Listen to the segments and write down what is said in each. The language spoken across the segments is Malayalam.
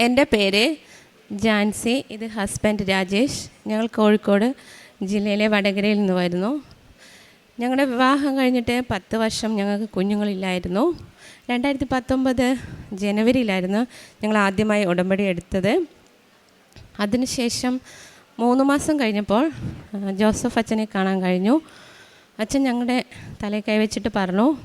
എന്റെ പേര് ജാൻസി ഇത് ഹസ്ബൻഡ് രാജേഷ്. ഞങ്ങൾ കോഴിക്കോട് ജില്ലയിലെ വടകരയിൽ നിന്ന് വരുന്നു. ഞങ്ങളുടെ വിവാഹം കഴിഞ്ഞിട്ട് പത്ത് വർഷം ഞങ്ങൾക്ക് കുഞ്ഞുങ്ങളില്ലായിരുന്നു. രണ്ടായിരത്തി പത്തൊമ്പത് ജനുവരിയിലായിരുന്നു ഞങ്ങൾ ആദ്യമായി ഉടമ്പടി എടുത്തത്. അതിനുശേഷം മൂന്ന് മാസം കഴിഞ്ഞപ്പോൾ ജോസഫ് അച്ഛനെ കാണാൻ കഴിഞ്ഞു. അച്ഛൻ ഞങ്ങളുടെ തലയിൽ കൈവച്ചിട്ട് പറഞ്ഞു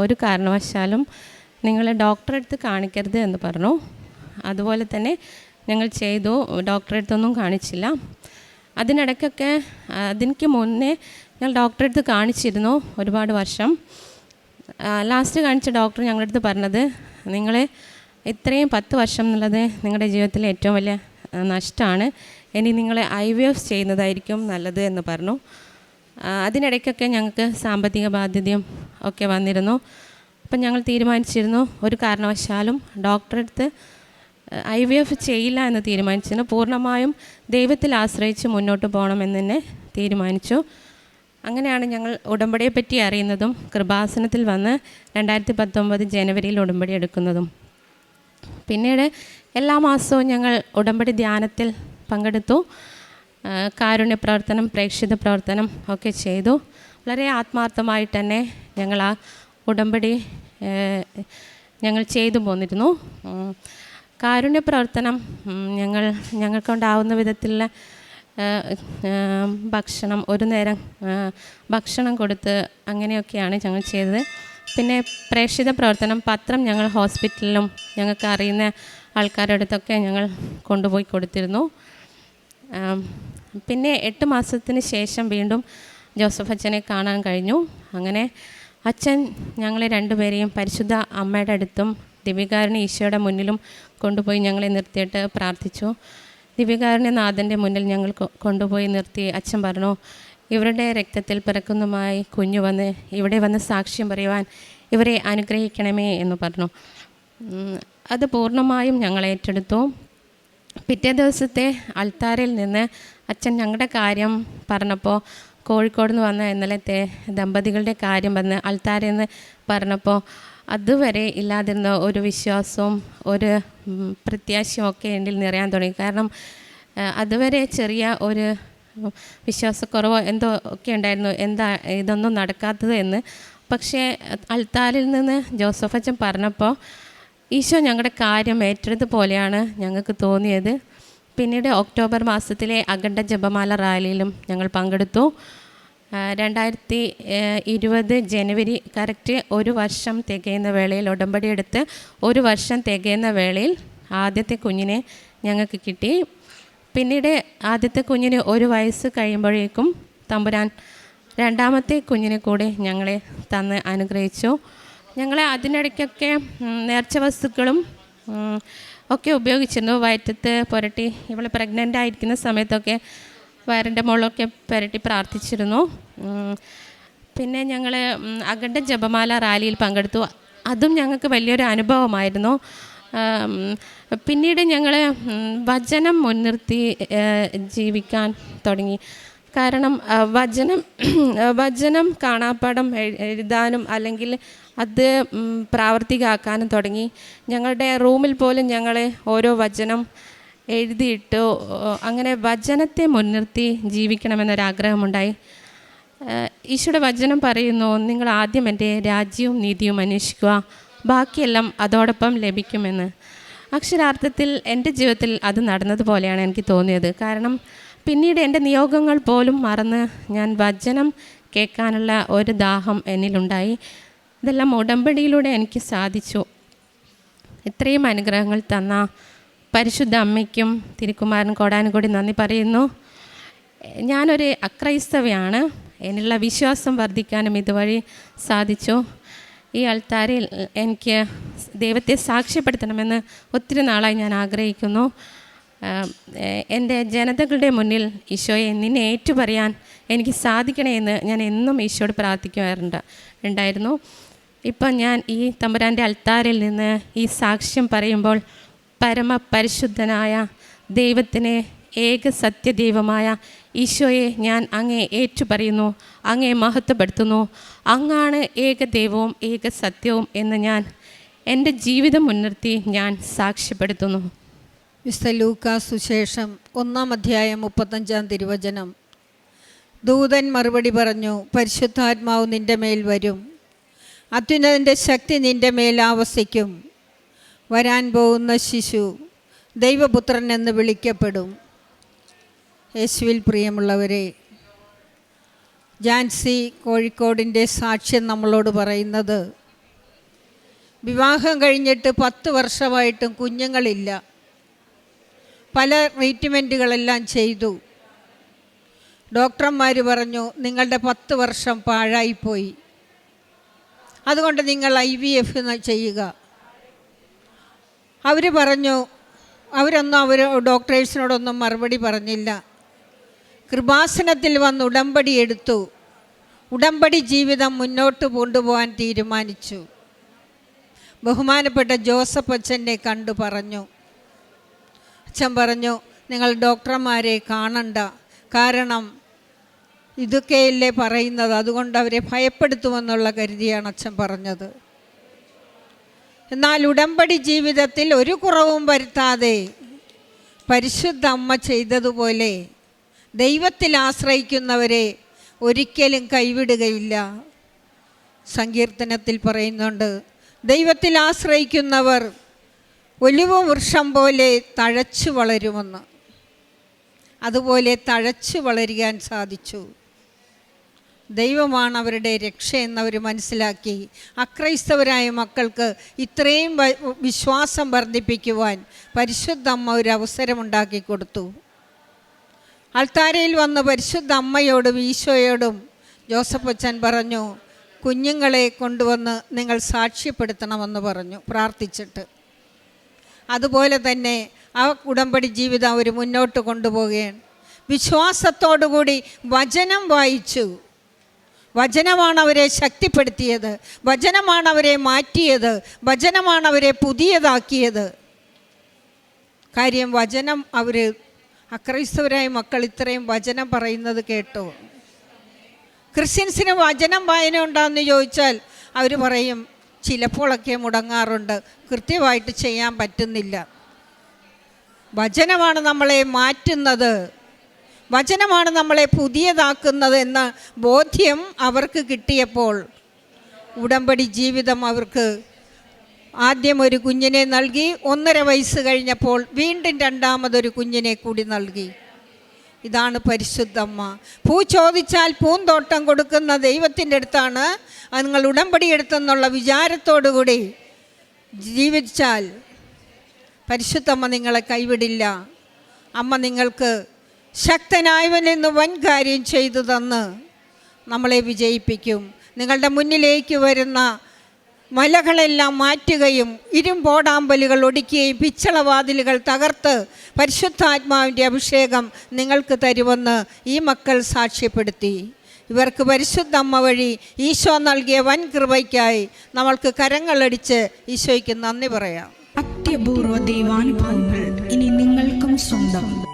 ഒരു കാരണവശാലും നിങ്ങളെ ഡോക്ടറെ അടുത്ത് കാണിക്കരുത് എന്ന് പറഞ്ഞു. അതുപോലെ തന്നെ ഞങ്ങൾ ചെയ്തു. ഡോക്ടറെ അടുത്തൊന്നും കാണിച്ചില്ല. അതിനിടയ്ക്കൊക്കെ അതിനു മുന്നേ ഞങ്ങൾ ഡോക്ടറെ അടുത്ത് കാണിച്ചിരുന്നു ഒരുപാട് വർഷം. ലാസ്റ്റ് കാണിച്ച ഡോക്ടർ ഞങ്ങളുടെ അടുത്ത് പറഞ്ഞത് നിങ്ങൾ ഇത്രയും പത്ത് വർഷം എന്നുള്ളത് നിങ്ങളുടെ ജീവിതത്തിലെ ഏറ്റവും വലിയ നഷ്ടമാണ്. ഇനി നിങ്ങളെ ഐ വി എഫ് ചെയ്യുന്നതായിരിക്കും നല്ലത് എന്ന് പറഞ്ഞു. അതിനിടയ്ക്കൊക്കെ ഞങ്ങൾക്ക് സാമ്പത്തിക ബാധ്യതയും ഒക്കെ വന്നിരുന്നു. അപ്പം ഞങ്ങൾ തീരുമാനിച്ചിരുന്നു ഒരു കാരണവശാലും ഡോക്ടറെ അടുത്ത് ഐ വി എഫ് ചെയ്യില്ല എന്ന് തീരുമാനിച്ചതിന് പൂർണമായും ദൈവത്തിൽ ആശ്രയിച്ച് മുന്നോട്ട് പോകണമെന്ന് തന്നെ തീരുമാനിച്ചു. അങ്ങനെയാണ് ഞങ്ങൾ ഉടമ്പടിയെ പറ്റി അറിയുന്നതും കൃപാസനത്തിൽ വന്ന് രണ്ടായിരത്തി പത്തൊമ്പത് ജനുവരിയിൽ ഉടമ്പടി എടുക്കുന്നതും. പിന്നീട് എല്ലാ മാസവും ഞങ്ങൾ ഉടമ്പടി ധ്യാനത്തിൽ പങ്കെടുത്തു. കാരുണ്യ പ്രവർത്തനം പ്രേക്ഷിത പ്രവർത്തനം ഒക്കെ ചെയ്തു. വളരെ ആത്മാർത്ഥമായിട്ട് തന്നെ ഞങ്ങൾ ആ ഉടമ്പടി ഞങ്ങൾ ചെയ്തു പോന്നിരുന്നു. കാരുണ്യ പ്രവർത്തനം ഞങ്ങൾ ഞങ്ങൾക്കുണ്ടാവുന്ന വിധത്തിലുള്ള ഭക്ഷണം ഒരു നേരം ഭക്ഷണം കൊടുത്ത് അങ്ങനെയൊക്കെയാണ് ഞങ്ങൾ ചെയ്തത്. പിന്നെ പ്രേക്ഷിത പ്രവർത്തനം പത്രം ഞങ്ങൾ ഹോസ്പിറ്റലിലും ഞങ്ങൾക്ക് അറിയുന്ന ആൾക്കാരുടെ അടുത്തൊക്കെ ഞങ്ങൾ കൊണ്ടുപോയി കൊടുത്തിരുന്നു. പിന്നെ എട്ട് മാസത്തിന് ശേഷം വീണ്ടും ജോസഫ് അച്ഛനെ കാണാൻ കഴിഞ്ഞു. അങ്ങനെ അച്ഛൻ ഞങ്ങളെ രണ്ടുപേരെയും പരിശുദ്ധ അമ്മയുടെ അടുത്തും ദിവികാരുണ്യ ഈശോയുടെ മുന്നിലും കൊണ്ടുപോയി ഞങ്ങളെ നിർത്തിയിട്ട് പ്രാർത്ഥിച്ചു. ദിവികാരുണ്യ നാഥന്റെ മുന്നിൽ ഞങ്ങൾ കൊണ്ടുപോയി നിർത്തി. അച്ഛൻ പറഞ്ഞു ഇവരുടെ രക്തത്തിൽ പിറക്കുന്നതുമായി കുഞ്ഞു വന്ന് ഇവിടെ വന്ന് സാക്ഷ്യം പറയുവാൻ ഇവരെ അനുഗ്രഹിക്കണമേ എന്ന് പറഞ്ഞു. അത് പൂർണമായും ഞങ്ങൾ ഏറ്റെടുത്തു. പിറ്റേ ദിവസത്തെ അൾത്താരയിൽ നിന്ന് അച്ഛൻ ഞങ്ങളുടെ കാര്യം പറഞ്ഞപ്പോൾ കോഴിക്കോട് നിന്ന് വന്ന ഇന്നലത്തെ ദമ്പതികളുടെ കാര്യം വന്ന് അൾത്താരയിൽ നിന്ന് പറഞ്ഞപ്പോൾ അതുവരെ ഇല്ലാതിരുന്ന ഒരു വിശ്വാസവും ഒരു പ്രത്യാശയും ഒക്കെ എന്നിൽ നിറയാൻ തുടങ്ങി. കാരണം അതുവരെ ചെറിയ ഒരു വിശ്വാസക്കുറവോ എന്തോ ഒക്കെ ഉണ്ടായിരുന്നു. എന്താ ഇതൊന്നും നടക്കാത്തത് എന്ന്. പക്ഷേ അൽത്താലിൽ നിന്ന് ജോസഫ് അച്ഛൻ പറഞ്ഞപ്പോൾ ഈശോ ഞങ്ങളുടെ കാര്യം ഏറ്റെടുത്ത പോലെയാണ് ഞങ്ങൾക്ക് തോന്നിയത്. പിന്നീട് ഒക്ടോബർ മാസത്തിലെ അഖണ്ഡ ജപമാല റാലിയിലും ഞങ്ങൾ പങ്കെടുത്തു. രണ്ടായിരത്തി ഇരുപത് ജനുവരി കറക്റ്റ് ഒരു വർഷം തികയുന്ന വേളയിൽ ഉടമ്പടി എടുത്ത് ഒരു വർഷം തികയുന്ന വേളയിൽ ആദ്യത്തെ കുഞ്ഞിനെ ഞങ്ങൾക്ക് കിട്ടി. പിന്നീട് ആദ്യത്തെ കുഞ്ഞിന് ഒരു വയസ്സ് കഴിയുമ്പോഴേക്കും തമ്പുരാൻ രണ്ടാമത്തെ കുഞ്ഞിനെ കൂടി ഞങ്ങളെ തന്ന് അനുഗ്രഹിച്ചു. ഞങ്ങളെ അതിനിടയ്ക്കൊക്കെ നേർച്ച വസ്തുക്കളും ഒക്കെ ഉപയോഗിച്ചിരുന്നു. വയറ്റത്ത് പുരട്ടി ഇവൾ പ്രഗ്നന്റ് ആയിരിക്കുന്ന സമയത്തൊക്കെ വയറിന്റെ മുകളൊക്കെ പുരട്ടി പ്രാർത്ഥിച്ചിരുന്നു. പിന്നെ ഞങ്ങൾ അഖണ്ഡ ജപമാല റാലിയിൽ പങ്കെടുത്തു. അതും ഞങ്ങൾക്ക് വലിയൊരു അനുഭവമായിരുന്നു. പിന്നീട് ഞങ്ങൾ വചനം മുൻനിർത്തി ജീവിക്കാൻ തുടങ്ങി. കാരണം വചനം വചനം കാണാപ്പാടം എഴുതാനും അല്ലെങ്കിൽ അത് പ്രാവർത്തികമാക്കാനും തുടങ്ങി. ഞങ്ങളുടെ റൂമിൽ പോലും ഞങ്ങൾ ഓരോ വചനം എഴുതിയിട്ടു അങ്ങനെ വചനത്തെ മുൻനിർത്തി ജീവിക്കണമെന്നൊരാഗ്രഹമുണ്ടായി. ഈശോയുടെ വചനം പറയുന്നു നിങ്ങൾ ആദ്യം എന്റെ രാജ്യവും നീതിയും അന്വേഷിക്കുക. ബാക്കിയെല്ലാം അതോടൊപ്പം ലഭിക്കുമെന്ന്. അക്ഷരാർത്ഥത്തിൽ എന്റെ ജീവിതത്തിൽ അത് നടന്നതുപോലെയാണ് എനിക്ക് തോന്നിയത്. കാരണം പിന്നീട് എന്റെ നിയോഗങ്ങൾ പോലും മറന്ന് ഞാൻ വചനം കേൾക്കാനുള്ള ഒരു ദാഹം എന്നിലുണ്ടായി. ഇതെല്ലാം ഉടമ്പടിയിലൂടെ എനിക്ക് സാധിച്ചു. ഇത്രയും അനുഗ്രഹങ്ങൾ തന്ന പരിശുദ്ധ അമ്മയ്ക്കും തിരുക്കുമാരൻ കോടാനും കൂടി നന്ദി പറയുന്നു. ഞാനൊരു അക്രൈസ്തവയാണ്. എന്നുള്ള വിശ്വാസം വർദ്ധിക്കാനും ഇതുവഴി സാധിച്ചു. ഈ ആൾത്താരിൽ എനിക്ക് ദൈവത്തെ സാക്ഷ്യപ്പെടുത്തണമെന്ന് ഒത്തിരി നാളായി ഞാൻ ആഗ്രഹിക്കുന്നു. എന്റെ ജനതകളുടെ മുന്നിൽ ഈശോയെ നിന്നെ ഏറ്റുപറയാൻ എനിക്ക് സാധിക്കണേ എന്ന് ഞാൻ എന്നും ഈശോയോട് പ്രാർത്ഥിക്കുമാറുണ്ട് ഉണ്ടായിരുന്നു. ഇപ്പം ഞാൻ ഈ തമ്പുരാന്റെ അൾത്താരിൽ നിന്ന് ഈ സാക്ഷ്യം പറയുമ്പോൾ പരമപരിശുദ്ധനായ ദൈവത്തിനെ ഏക സത്യദൈവമായ ഈശോയെ ഞാൻ അങ്ങേ ഏറ്റുപറയുന്നു അങ്ങേ മഹത്വപ്പെടുത്തുന്നു. അങ്ങാണ് ഏക ദൈവവും ഏക സത്യവും എന്ന് ഞാൻ എന്റെ ജീവിതം മുൻനിർത്തി ഞാൻ സാക്ഷ്യപ്പെടുത്തുന്നു. വിശുദ്ധ ലൂക്കാ സുശേഷം ഒന്നാം അധ്യായം മുപ്പത്തഞ്ചാം തിരുവചനം. ദൂതൻ മറുപടി പറഞ്ഞു പരിശുദ്ധാത്മാവ് നിന്റെ മേൽ വരും. അത്യുന്നതിന്റെ ശക്തി നിന്റെ മേൽ ആവസിക്കും. വരാൻ പോകുന്ന ശിശു ദൈവപുത്രൻ എന്ന് വിളിക്കപ്പെടും. യേശുവിൽ പ്രിയമുള്ളവരെ ജാൻസി കോഴിക്കോടിന്റെ സാക്ഷ്യം നമ്മളോട് പറയുന്നത് വിവാഹം കഴിഞ്ഞിട്ട് പത്ത് വർഷമായിട്ടും കുഞ്ഞുങ്ങളില്ല. പല ട്രീറ്റ്മെന്റുകളെല്ലാം ചെയ്തു. ഡോക്ടർമാർ പറഞ്ഞു നിങ്ങളുടെ പത്ത് വർഷം പാഴായിപ്പോയി. അതുകൊണ്ട് നിങ്ങൾ ഐ വി എഫ് ചെയ്യുക. അവർ പറഞ്ഞു അവരൊന്നും അവർ ഡോക്ടേഴ്സിനോടൊന്നും മറുപടി പറഞ്ഞില്ല. കൃപാസനത്തിൽ വന്ന് ഉടമ്പടി എടുത്തു. ഉടമ്പടി ജീവിതം മുന്നോട്ട് കൊണ്ടുപോകാൻ തീരുമാനിച്ചു. ബഹുമാനപ്പെട്ട ജോസഫ് അച്ഛനെ കണ്ടു പറഞ്ഞു. അച്ഛൻ പറഞ്ഞു നിങ്ങൾ ഡോക്ടർമാരെ കാണണ്ട. കാരണം ഇതൊക്കെയല്ലേ പറയുന്നത്. അതുകൊണ്ട് അവരെ ഭയപ്പെടുത്തുമെന്നുള്ള കരുതിയാണ് അച്ഛൻ പറഞ്ഞത്. എന്നാൽ ഉടമ്പടി ജീവിതത്തിൽ ഒരു കുറവും വരുത്താതെ പരിശുദ്ധ അമ്മ ചെയ്തതുപോലെ ദൈവത്തിൽ ആശ്രയിക്കുന്നവരെ ഒരിക്കലും കൈവിടുകയില്ല. സങ്കീർത്തനത്തിൽ പറയുന്നുണ്ട് ദൈവത്തിൽ ആശ്രയിക്കുന്നവർ ഒലിവ് വൃക്ഷം പോലെ തഴച്ചു വളരുമെന്ന്. അതുപോലെ തഴച്ചു വളരുവാൻ സാധിച്ചു. ദൈവമാണ് അവരുടെ രക്ഷ എന്നവർ മനസ്സിലാക്കി. അക്രൈസ്തവരായ മക്കൾക്ക് ഇത്രയും വിശ്വാസം വർദ്ധിപ്പിക്കുവാൻ പരിശുദ്ധ അമ്മ ഒരു അവസരമുണ്ടാക്കി കൊടുത്തു. അൾത്താരയിൽ വന്ന് പരിശുദ്ധ അമ്മയോടും ഈശോയോടും ജോസഫ് അച്ഛൻ പറഞ്ഞു കുഞ്ഞുങ്ങളെ കൊണ്ടുവന്ന് നിങ്ങൾ സാക്ഷ്യപ്പെടുത്തണമെന്ന് പറഞ്ഞു പ്രാർത്ഥിച്ചിട്ട്. അതുപോലെ തന്നെ ആ ഉടമ്പടി ജീവിതം അവർ മുന്നോട്ട് കൊണ്ടുപോവുകയാണ്. വിശ്വാസത്തോടുകൂടി വചനം വായിച്ചു. വചനമാണ് അവരെ ശക്തിപ്പെടുത്തിയത്. വചനമാണ് അവരെ മാറ്റിയത്. വചനമാണ് അവരെ പുതിയതാക്കിയത്. കാര്യം വചനം അവർ അക്രൈസ്തവരായ മക്കൾ ഇത്രയും വചനം പറയുന്നത് കേട്ടോ. ക്രിസ്ത്യൻസിന് വചനം വായന ഉണ്ടാന്ന് ചോദിച്ചാൽ അവർ പറയും ചിലപ്പോഴൊക്കെ മുടങ്ങാറുണ്ട്. കൃത്യമായിട്ട് ചെയ്യാൻ പറ്റുന്നില്ല. വചനമാണ് നമ്മളെ മാറ്റുന്നത്. വചനമാണ് നമ്മളെ പുതിയതാക്കുന്നത് എന്ന ബോധ്യം അവർക്ക് കിട്ടിയപ്പോൾ ഉടമ്പടി ജീവിതം അവർക്ക് ആദ്യം ഒരു കുഞ്ഞിനെ നൽകി ഒന്നര വയസ്സ് കഴിഞ്ഞപ്പോൾ വീണ്ടും രണ്ടാമതൊരു കുഞ്ഞിനെ കൂടി നൽകി. ഇതാണ് പരിശുദ്ധമ്മ പൂ ചോദിച്ചാൽ പൂന്തോട്ടം കൊടുക്കുന്ന ദൈവത്തിന്റെ അടുത്താണ്. നിങ്ങൾ ഉടമ്പടി എടുത്തെന്നുള്ള വിചാരത്തോടുകൂടി ജീവിച്ചാൽ പരിശുദ്ധമ്മ നിങ്ങളെ കൈവിടില്ല. അമ്മ നിങ്ങൾക്ക് ശക്തനായവൻ എന്ന് വൻ കാര്യം ചെയ്തു തന്ന് നമ്മളെ വിജയിപ്പിക്കും. നിങ്ങളുടെ മുന്നിലേക്ക് വരുന്ന മലകളെല്ലാം മാറ്റുകയും ഇരുമ്പോടാമ്പലുകൾ ഒടിക്കുകയും പിച്ചളവാതിലുകൾ തകർത്ത് പരിശുദ്ധാത്മാവിന്റെ അഭിഷേകം നിങ്ങൾക്ക് തരുമെന്ന് ഈ മക്കൾ സാക്ഷ്യപ്പെടുത്തി. ഇവർക്ക് പരിശുദ്ധ അമ്മ വഴി ഈശോ നൽകിയ വൻ കൃപയ്ക്കായി നമ്മൾക്ക് കരങ്ങളടിച്ച് ഈശോയ്ക്ക് നന്ദി പറയാം. അത്യപൂർവ ദൈവാനുഭവങ്ങൾ ഇനി നിങ്ങൾക്കും സ്വന്തം.